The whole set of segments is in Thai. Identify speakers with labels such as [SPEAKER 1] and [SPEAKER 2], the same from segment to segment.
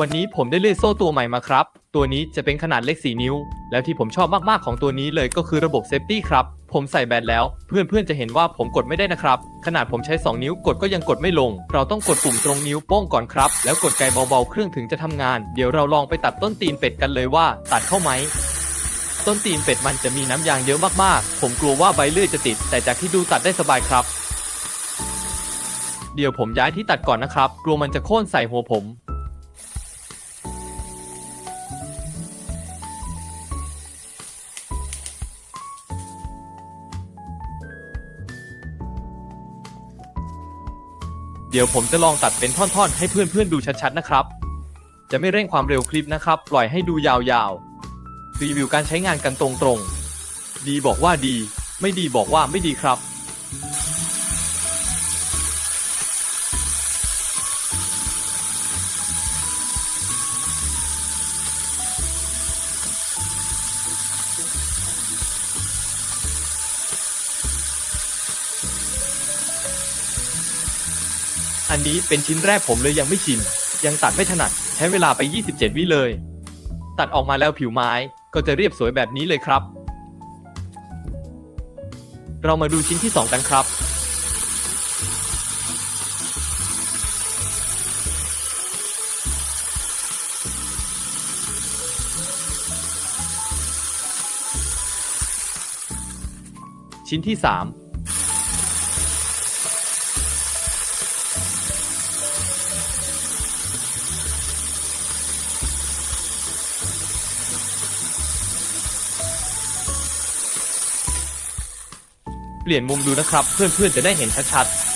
[SPEAKER 1] วันนี้ผมได้เลื่อยโซ่ตัวใหม่มาครับ ตัวนี้จะเป็นขนาดเล็ก 4 นิ้ว แล้วที่ผมชอบมากๆของตัวนี้เลยก็คือระบบเซฟตี้ครับ ผมใส่แบตแล้ว เพื่อนๆจะเห็นว่าผมกดไม่ได้นะครับ ขนาดผมใช้ 2 นิ้วกดก็ยังกดไม่ลง เราต้องกดปุ่มตรงนิ้วโป้งก่อนครับ แล้วกดไกเบาๆเครื่องถึงจะทำงาน เดี๋ยวเราลองไปตัดต้นตีนเป็ดกันเลยว่า ตัดเข้าไหมต้นตีนเป็ดมันจะมีน้ำยางเยอะมากๆ ผมกลัวว่าใบเลื่อยจะติด แต่จากที่ดูตัดได้สบายครับ เดี๋ยวผมย้ายที่ตัดก่อนนะครับ กลัวมันจะโค่นใส่หัวผม เดี๋ยวผมจะลองตัดเป็นท่อนๆ ให้เพื่อนๆดูชัดๆนะครับ จะไม่เร่งความเร็วคลิปนะครับ ปล่อยให้ดูยาวๆ รีวิวการใช้งานกันตรงๆ ดีบอกว่าดี ไม่ดีบอกว่าไม่ดีครับ อันนี้เป็นชิ้นแรกผมเลยยังไม่ชิน ยังตัดไม่ถนัด ใช้เวลาไป 27 วิเลย ตัดออกมาแล้วผิวไม้ก็จะเรียบสวยแบบนี้เลยครับ เรามาดูชิ้นที่ 2 กันครับ ชิ้นที่ 3 เปลี่ยนมุมดูนะครับ เพื่อนๆจะได้เห็นชัดๆ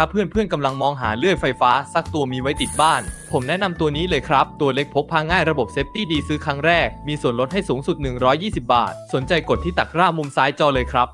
[SPEAKER 1] ถ้าเพื่อนๆกำลังมองหาเลื่อยไฟฟ้าสักตัวมีไว้ติดบ้าน ผมแนะนำตัวนี้เลยครับ ตัวเล็กพกพาง่ายระบบเซฟตี้ดีซื้อครั้งแรก มีส่วนลดให้สูงสุด 120 บาท สนใจกดที่ตักร่ามุมซ้ายจอเลยครับ